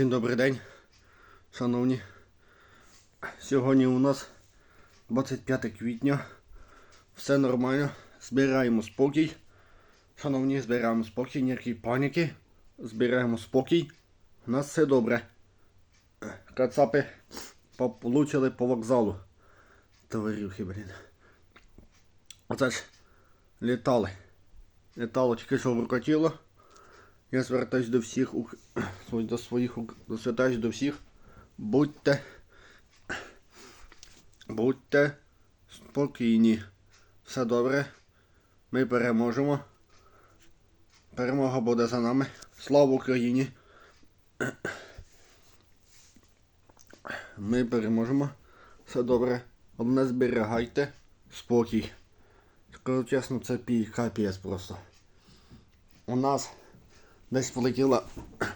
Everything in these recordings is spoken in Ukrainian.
Всім добрий день, шановні. Сьогодні у нас 25 квітня. Все нормально. Збираємо спокій. Шановні, збираємо спокій, ніякої паніки. Збираємо спокій. У нас все добре. Кацапи получили по вокзалу. Товарюхи, блін. Оце ж літали. Літало тільки що врукотіло. Я звертаюсь до всіх до своїх звертаюсь до всіх. Будьте. Будьте спокійні. Все добре. Ми переможемо. Перемога буде за нами. Слава Україні! Ми переможемо. Все добре. Одне зберігайте. Спокій. Скажу чесно, це пій капець просто. У нас десь полетіла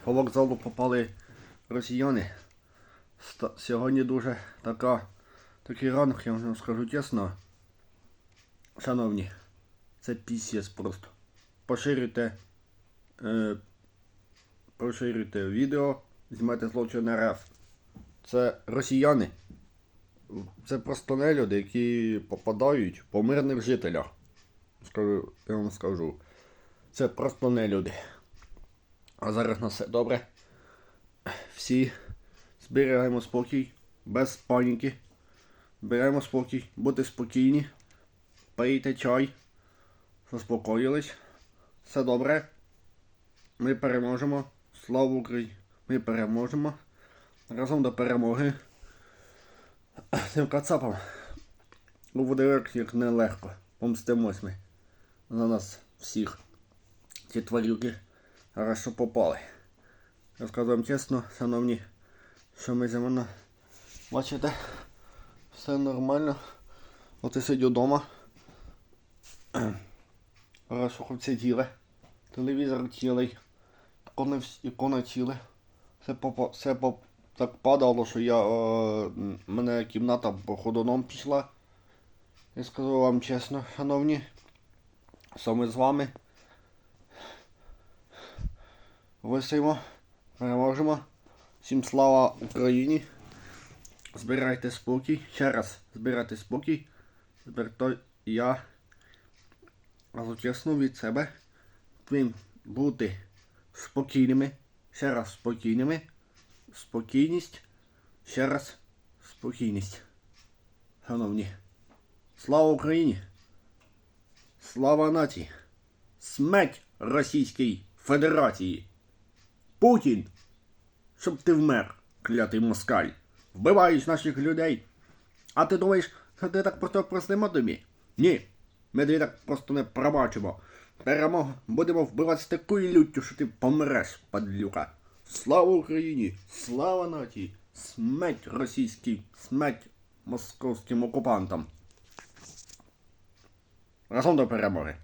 по вокзалу попали росіяни. Сьогодні дуже така, такий ранок, я вам скажу чесно. Шановні, це пісєць просто. Поширюйте, е, поширюйте відео, знімайте злочин РФ. Це росіяни. Це просто нелюди, які попадають по мирних жителях. Скажу, я вам скажу. Це просто нелюди. А зараз на все добре. Всі зберігаємо спокій, без паніки. Беремо спокій, будьте спокійні. Пийте чай. Заспокоїлись. Все добре. Ми переможемо. Слава Україні! Ми переможемо. Разом до перемоги. Цим кацапам. Буде як, як нелегко. Помстимось ми. За нас всіх. Ці тварюки хорошо попали. Я скажу вам чесно, шановні, що ми зимно. Бачите, все нормально. І сидю вдома. Хорошо хлопці діли. Телевізор цілий. Ікони, ікони ціли. Все, попа, все поп, так падало, що я, е, м, мене кімната походоном пішла. Я скажу вам чесно, шановні, саме з вами. Висимо, переможемо. Всім слава Україні. Збирайте спокій. Ще раз збирайте спокій. Зберто я але чесно від себе повинен бути спокійними. Ще раз спокійними. Спокійність. Ще раз спокійність. Шановні. Слава Україні! Слава нації! Смерть Російській Федерації! Путін! Щоб ти вмер, клятий москаль! Вбиваєш наших людей! А ти думаєш, що ти так просто простимо тобі? Ні! Ми тобі так просто не пробачимо. Перемога будемо вбивати з такою люттю, що ти помреш, падлюка. Слава Україні! Слава нації! Смерть російській, смерть московським окупантам. Разом до перемоги!